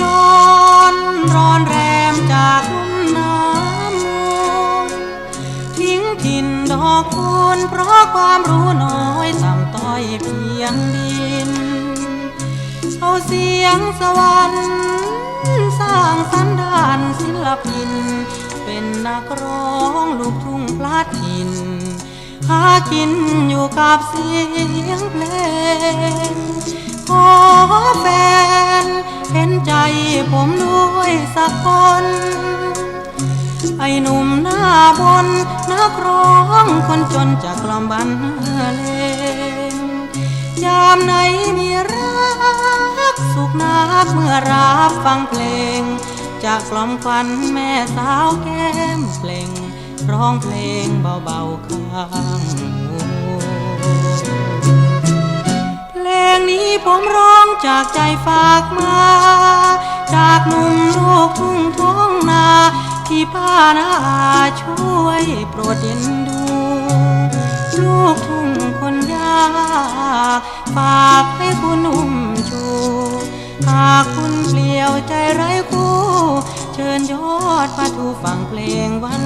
จรร้อนแรมจากลุ่มน้ำมูลทิ้งถิ่นดอกคุณเพราะความรู้น้อยต่ำต้อยเพียงดิน เอาเสียงสวรรค์สร้างสันดานศิลปิน เป็นนักร้องลูกทุ่งพลาดถิ่นหากินอยู่กับเสียงเพลง ขอแฟน เห็นใจผมด้วยสักคน ไอ้หนุ่มหน้าบนนักร้องคนจนจากลำบันเลงยามไหนมีรัก สุขนักเมื่อรับฟังเพลง จากกล่อมควันแม่สาวแก้มเปล่งร้องเพลงเบาๆข้างหู มร้องจากใจฝากมา จากหนุ่มลูกทุ่งท้องนา ที่ป้านาอาช่วยโปรดเอ็นดู ลูกทุ่งคนยากฝากให้คุณนุ่มชู หากคุณเปลี่ยวใจไร้คู่ เชิญยอดมาทูฟังเพลงวานหวาน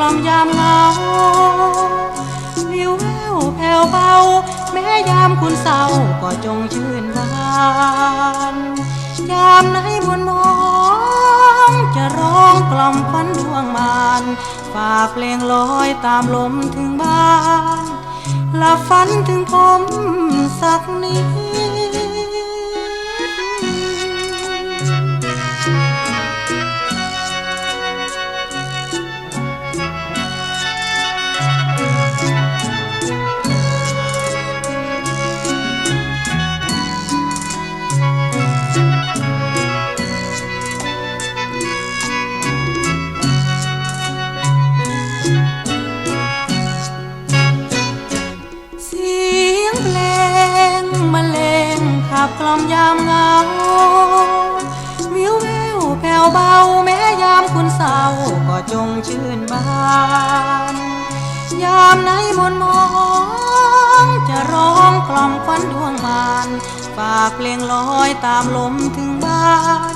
ล่อมยามเหงาวิวแววแผ่วเบา แม้ยามคุณเศร้าก็จงชื่นบานยามไหนมนมองจะร้องกล่อมฝันดวงมานฝากเพลงลอยตามลมถึงบ้านลับฝันถึงผมสักนิด อมยามเหงาวิวแววแผ่วเบาแม้ยามคุณเศร้าก็จงชื่นบาน ยามไหนมนมองจะร้องกล่อมควันดวงมานฝากเพลงลอยตามลมถึงบ้าน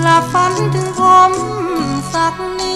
หลับฝันถึงผมสักนิ